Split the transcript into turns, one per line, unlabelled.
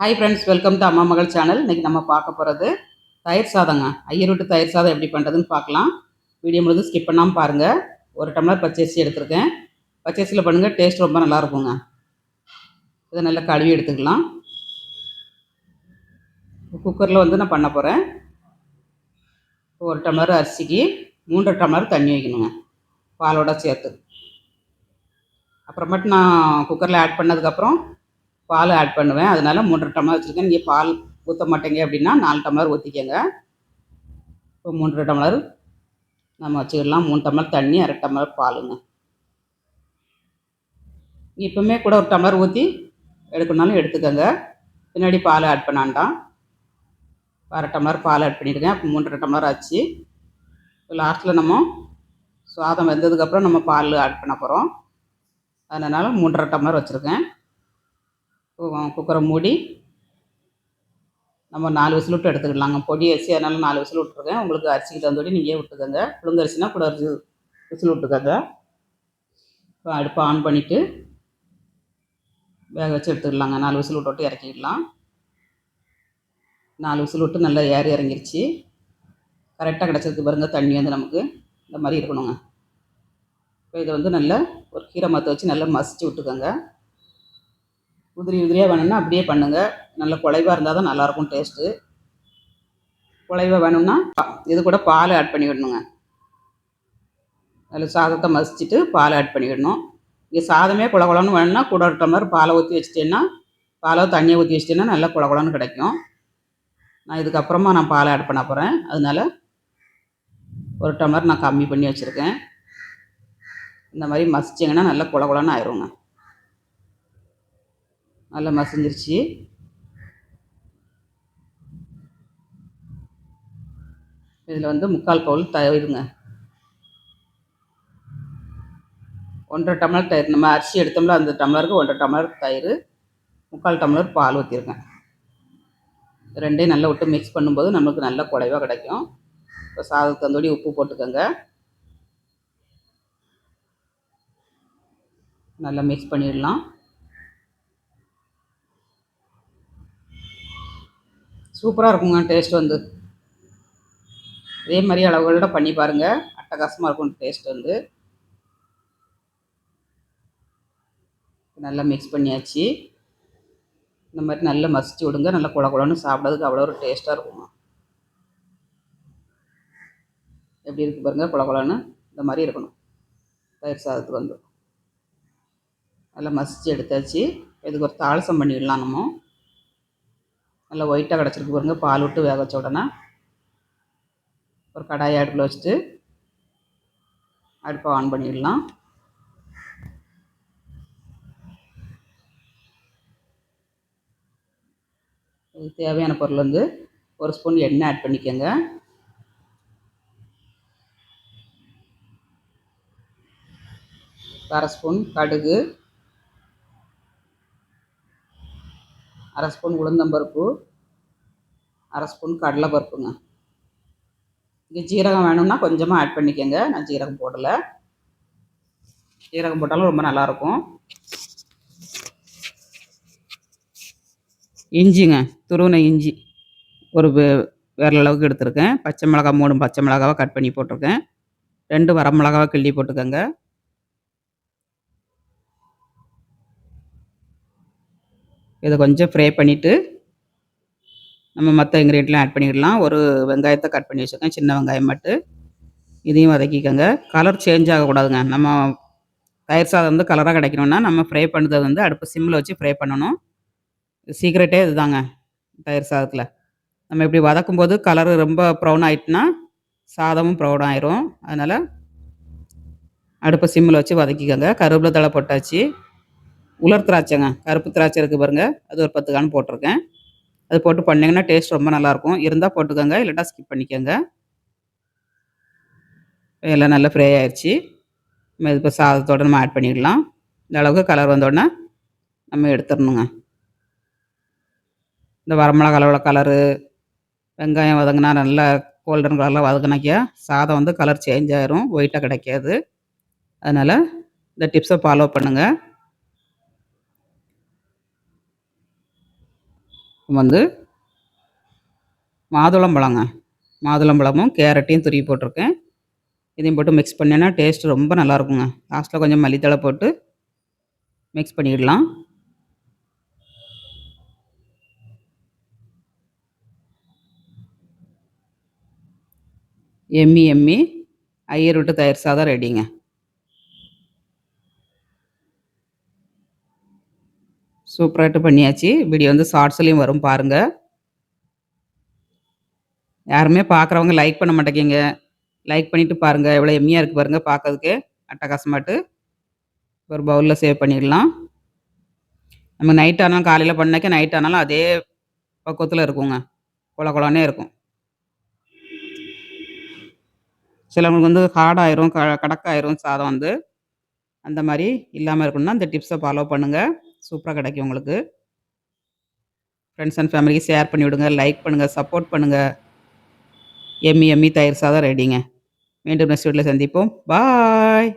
Hi friends welcome to அம்மா மகள் channel இன்றைக்கி நம்ம பார்க்க போகிறது தயிர் சாதங்க. ஐயர் விட்டு தயிர் சாதம் எப்படி பண்ணுறதுன்னு பார்க்கலாம். வீடியோ முழுதும் ஸ்கிப் பண்ணாமல் பாருங்கள் ஒரு டம்ளர் பச்சரிசி எடுத்திருக்கேன். பச்சரிசியில் பண்ணுங்கள் டேஸ்ட் ரொம்ப நல்லா இருக்குங்க. இதை நல்லா கழுவி எடுத்துக்கலாம். குக்கரில் வந்து நான் பண்ண போகிறேன் ஒரு டம்ளர் அரிசிக்கு மூன்றரை டம்ளர் தண்ணி வைக்கணுங்க. பாலோட சேர்த்து. அப்புறமேட்டு நான் குக்கரில் ஆட் பண்ணதுக்கப்புறம் பால் ஆட் பண்ணுவேன். அதனால் மூன்றரை டம்ளர் வச்சுருக்கேன். நீங்கள் பால் ஊற்ற மாட்டேங்க அப்படின்னா நாலு டம்ளர் ஊற்றிக்கோங்க இப்போ மூன்றரை டம்ளர் நம்ம வச்சுக்கலாம். மூணு டம்ளர் தண்ணி அரை டம்ளர் பாலுங்க. இப்போவுமே கூட ஒரு டம்ளர் ஊற்றி எடுக்கணுனாலும் எடுத்துக்கோங்க. பின்னாடி பால் ஆட் பண்ணாண்டாம் அரை டம்ளர் பால் ஆட் பண்ணியிருக்கேன் அப்போ மூன்றரை டம்ளர் ஆச்சு. இப்போ லாஸ்ட்டில் நம்ம சாதம் வெந்ததுக்கப்புறம் நம்ம பால் ஆட் பண்ண போகிறோம் அதனால் மூன்றரை டம்ளர் வச்சுருக்கேன். குக்கரை மூடி நம்ம நாலு விசில் விட்டு எடுத்துக்கலாங்க பொடி அரிசி அதனால் நாலு விசில் விட்டுருக்கேன். உங்களுக்கு அரிசிக்கு தகுந்தபடி நீங்கள் விட்டுக்கோங்க. புழுங்க அரிசினா கூட அரிசி விசில் விட்டுக்கோங்க. இப்போ அடுப்பை ஆன் பண்ணிவிட்டு வேக வச்சு எடுத்துக்கலாங்க. நாலு விசில் விட்டு விட்டு இறக்கிடலாம். நாலு விசில் விட்டு நல்லா ஏறி இறங்கிருச்சு. கரெக்டாக கிடச்சதுக்கு பாருங்கள் தண்ணி வந்து நமக்கு இந்த மாதிரி இருக்கணுங்க. இப்போ இதை வந்து நல்லா ஒரு கீரை மற்ற வச்சு நல்லா மசிச்சு விட்டுக்கோங்க. உதிரி உதிரியாக வேணும்னா அப்படியே பண்ணுங்கள் நல்ல குழைவாக இருந்தால் தான் நல்லாயிருக்கும் டேஸ்ட்டு குழைவாக வேணும்னா இது கூட பால் ஆட் பண்ணி விடணுங்க அதில் சாதத்தை மசிச்சுட்டு பால் ஆட் பண்ணிவிடணும் இங்கே சாதமே குள குளம்னு வேணும்னா கூட ஒரு டம்ளர் பாலை ஊற்றி வச்சிட்டேன்னா பாலோ தண்ணியை ஊற்றி வச்சிட்டேன்னா நல்லா குளகுளம்னு கிடைக்கும். நான் இதுக்கப்புறமா நான் பால் ஆட் பண்ண போகிறேன் அதனால் ஒரு டம்ளர் நான் கம்மி பண்ணி வச்சுருக்கேன். இந்த மாதிரி மசிச்சிங்கன்னா நல்லா குள குளன்னு ஆயிடுங்க நல்லா மசிஞ்சிருச்சு. இதில் வந்து முக்கால் பவுல் தயிருங்க. ஒன்றரை டம்ளர் தயிர். நம்ம அரிசி எடுத்தோம்ல அந்த டம்ளருக்கு ஒன்றரை டம்ளர் தயிர் முக்கால் டம்ளர் பால் ஊற்றிருக்கேன் ரெண்டையும் நல்லா விட்டு மிக்ஸ் பண்ணும்போது நம்மளுக்கு நல்ல குறைவாக கிடைக்கும். இப்போ சாதத்துக்கு தந்தோடி உப்பு போட்டுக்கோங்க. நல்லா மிக்ஸ் பண்ணிடலாம். சூப்பராக இருக்குங்க டேஸ்ட் வந்து. இதே மாதிரி அளவுகளோட பண்ணி பாருங்கள் அட்டகாசமாக இருக்கும் டேஸ்ட் வந்து. நல்லா மிக்ஸ் பண்ணியாச்சு. இந்த மாதிரி நல்லா மசிச்சு விடுங்க. நல்லா குழ குழன்னு சாப்பிட்றதுக்கு அவ்வளோ ஒரு டேஸ்ட்டாக இருக்குங்க. எப்படி இருக்குது பாருங்கள் குழ குழன்னு. இந்த மாதிரி இருக்கணும். தயிர் சாதத்துக்கு வந்து. நல்லா மசிச்சு எடுத்தாச்சு. இதுக்கு ஒரு தாளசம் பண்ணிடலாம் நம்ம. நல்லா ஒயிட்டாக கிடச்சிருக்கு பாருங்கள் பால் விட்டு வேக வச்ச உடனே ஒரு கடாயை அடுப்பில் வச்சுட்டு அடுப்பை ஆன் பண்ணிடலாம். இதுக்கு தேவையான பொருள் வந்து ஒரு ஸ்பூன் எண்ணெய் ஆட் பண்ணிக்கோங்க. அரை ஸ்பூன் கடுகு அரை ஸ்பூன் உளுந்தம்பருப்பு அரை ஸ்பூன் கடலைப்பருப்புங்க இங்கே ஜீரகம் வேணும்னா கொஞ்சமாக ஆட் பண்ணிக்கோங்க. நான் ஜீரகம் போடலை. ஜீரகம் போட்டாலும் ரொம்ப நல்லாயிருக்கும். இஞ்சிங்க துருவின இஞ்சி ஒரு விரல் அளவுக்கு எடுத்திருக்கேன். பச்சை மிளகா மூணு பச்சை மிளகாவை கட் பண்ணி போட்டிருக்கேன். ரெண்டு வர மிளகாவை கிள்ளி போட்டுக்கோங்க. இதை கொஞ்சம் ஃப்ரை பண்ணிவிட்டு நம்ம மற்ற இன்க்ரீடியெலாம் ஆட் பண்ணிடலாம். ஒரு வெங்காயத்தை கட் பண்ணி வச்சுருக்கேன். சின்ன வெங்காயம் மட்டும். இதையும் வதக்கிக்கோங்க. கலர் சேஞ்ச் ஆகக்கூடாதுங்க. நம்ம தயிர் சாதம் வந்து கலராக கிடைக்கணும்னா நம்ம ஃப்ரை பண்ணுறது வந்து அடுப்பு சிம்மில் வச்சு ஃப்ரை பண்ணணும். சீக்ரெட்டே இதுதாங்க தயிர் சாதத்தில். நம்ம இப்படி வதக்கும் போது கலரு ரொம்ப ப்ரௌன் ஆகிட்டுனா சாதமும் ப்ரௌன் ஆயிரும். அதனால் அடுப்பை சிம்மில் வச்சு வதக்கிக்கோங்க. கருவேப்பிலை தழை போட்டாச்சு. உலர் திராட்சைங்க. கருப்பு திராட்சை இருக்குது பாருங்கள் அது ஒரு பத்து கான் போட்டிருக்கேன். அது போட்டு பண்ணிங்கன்னா டேஸ்ட் ரொம்ப நல்லாயிருக்கும். இருந்தால் போட்டுக்கோங்க. இல்லைட்டா ஸ்கிப் பண்ணிக்கோங்க. எல்லாம் நல்லா ஃப்ரை ஆயிடுச்சு நம்ம இப்போ சாதத்தோடு நம்ம ஆட் பண்ணிடலாம். இந்த அளவுக்கு கலர் வந்தோடனே நம்ம எடுத்துடணுங்க. இந்த வரமிளகா அளவில் கலரு வெங்காயம் வதங்கினா நல்லா கோல்டன் கலரில் வதங்கினாக்கியா சாதம் வந்து கலர் சேஞ்ச் ஆயிரும். ஒயிட்டாக கிடைக்காது. அதனால் இந்த டிப்ஸை ஃபாலோ பண்ணுங்கள் வந்து மாதுளம்பழங்க. மாதுளம்பழமும் கேரட்டையும் துருவி போட்டிருக்கேன். இதையும் போட்டு மிக்ஸ் பண்ணேன்னா டேஸ்ட் ரொம்ப நல்லாயிருக்குங்க. லாஸ்ட்டில் கொஞ்சம் மல்லித்தழை போட்டு மிக்ஸ் பண்ணிடலாம். எம்மி எம்மி ஐயர் விட்டு தயிர் சாதம் ரெடிங்க சூப்பராகிட்டு பண்ணியாச்சு. வீடியோ வந்து ஷார்ட்ஸ்லேயும் வரும் பாருங்கள் யாருமே பார்க்குறவங்க லைக் பண்ண மாட்டேங்கிங்க. லைக் பண்ணிவிட்டு பாருங்கள் எவ்வளோ எம்மியாக இருக்குது பாருங்கள் பார்க்கறதுக்கு அட்டகாசமாட்டு. ஒரு பவுலில் சேவ் பண்ணிடலாம். நம்ம நைட் ஆனாலும் காலையில் பண்ணாக்க நைட் ஆனாலும் அதே பக்குவத்தில் இருக்குங்க. குள கொலன்னே இருக்கும். சிலவங்களுக்கு வந்து ஹார்டாயிரும் க கடக்காயிரும் சாதம் வந்து. அந்த மாதிரி இல்லாமல் இருக்கணும்னா இந்த டிப்ஸை ஃபாலோ பண்ணுங்கள் சூப்பராக கிடைக்கும் உங்களுக்கு. ஃப்ரெண்ட்ஸ் அண்ட் ஃபேமிலிக்கு ஷேர் பண்ணி விடுங்க லைக் பண்ணுங்கள் சப்போர்ட் பண்ணுங்கள் எம்மி எம்மி தயிர் சாதம் ரெடிங்க மீண்டும் நெக்ஸ்ட் வீட்டில் சந்திப்போம். பாய்